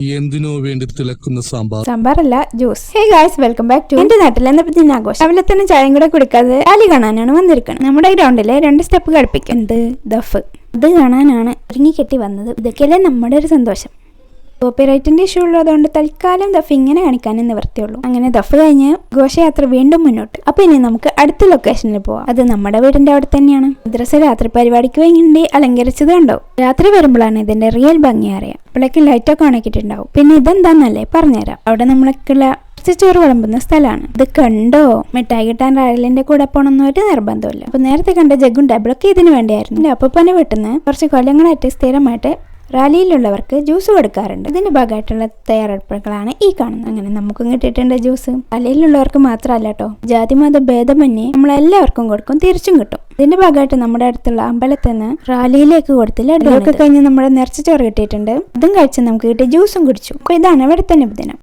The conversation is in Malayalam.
എന്തിനോ വേണ്ടി തിളക്കുന്ന sambar? സാമ്പാറല്ല juice hey guys welcome back to എന്റെ നാട്ടിൽ എന്ന ദിനാഘോഷം രാവിലെ തന്നെ ചായം കൂടെ കുടിക്കാതെ റാലി കാണാനാണ് വന്നിരിക്കുന്നത് നമ്മുടെ ഗ്രൗണ്ടിലെ രണ്ട് സ്റ്റെപ്പ് കളിപ്പിക്കും എന്ത്? ദഫ്. അത് കാണാനാണ് ഒരുങ്ങിക്കെട്ടി വന്നത്. ഇതൊക്കെയല്ലേ നമ്മുടെ ഒരു സന്തോഷം. കോപ്പിറൈറ്റിന്റെ ഇഷ്യൂ ഉള്ളതുകൊണ്ട് തൽക്കാലം ദഫ് ഇങ്ങനെ കാണിക്കാനേ നിവർത്തിയുള്ളൂ. അങ്ങനെ ദഫ് കഴിഞ്ഞ് ഘോഷയാത്ര വീണ്ടും മുന്നോട്ട്. അപ്പൊ ഇനി നമുക്ക് അടുത്ത ലൊക്കേഷനിൽ പോവാം. അത് നമ്മുടെ വീടിന്റെ അവിടെ തന്നെയാണ്. മദ്രസ രാത്രി പരിപാടിക്ക് വേണ്ടി അലങ്കരിച്ചത് കണ്ടോ? രാത്രി വരുമ്പോഴാണ് ഇതിന്റെ റിയൽ ഭംഗി അറിയാം. അപ്പോഴേക്ക് ലൈറ്റൊക്കെ ഉണക്കിയിട്ടുണ്ടാവും പിന്നെ ഇതെന്താന്നല്ലേ പറഞ്ഞുതരാം. അവിടെ നമ്മളൊക്കെയുള്ള ചോറ് വിളമ്പുന്ന സ്ഥലമാണ്. ഇത് കണ്ടോ? മിഠായി കിട്ടാൻ റായലിന്റെ കൂടെ പോകണമെന്ന് ഒരു നിർബന്ധമില്ല അപ്പൊ നേരത്തെ കണ്ട ജഗ്ഗും ടേബിളൊക്കെ ഇതിന് വേണ്ടിയായിരുന്നു. അപ്പൊ പനി വെട്ടുന്ന കുറച്ച് കൊല്ലങ്ങളായിട്ട് സ്ഥിരമായിട്ട് റാലിയിലുള്ളവർക്ക് ജ്യൂസ് കൊടുക്കാറുണ്ട്. ഇതിന്റെ ഭാഗമായിട്ടുള്ള തയ്യാറെടുപ്പുകളാണ് ഈ കാണുന്നത്. അങ്ങനെ നമുക്കും കിട്ടിയിട്ടുണ്ട് ജ്യൂസ്. റാലിയിലുള്ളവർക്ക് മാത്രമല്ല കേട്ടോ ജാതിമത ഭേദമന്യേ നമ്മളെല്ലാവർക്കും കൊടുക്കും. തിരിച്ചും കിട്ടും. ഇതിന്റെ ഭാഗമായിട്ട് നമ്മുടെ അടുത്തുള്ള അമ്പലത്തിൽ നിന്ന് റാലിയിലേക്ക് കൊടുത്ത് ലഡുവൊക്കെ കഴിഞ്ഞ് നമ്മുടെ നിറച്ച ചോറ് കിട്ടിയിട്ടുണ്ട്. അതും കഴിച്ച് നമുക്ക് കിട്ടിയ ജ്യൂസും കുടിച്ചു. അപ്പൊ ഇതാണ് ഇവിടുത്തെ നിബന്ധനം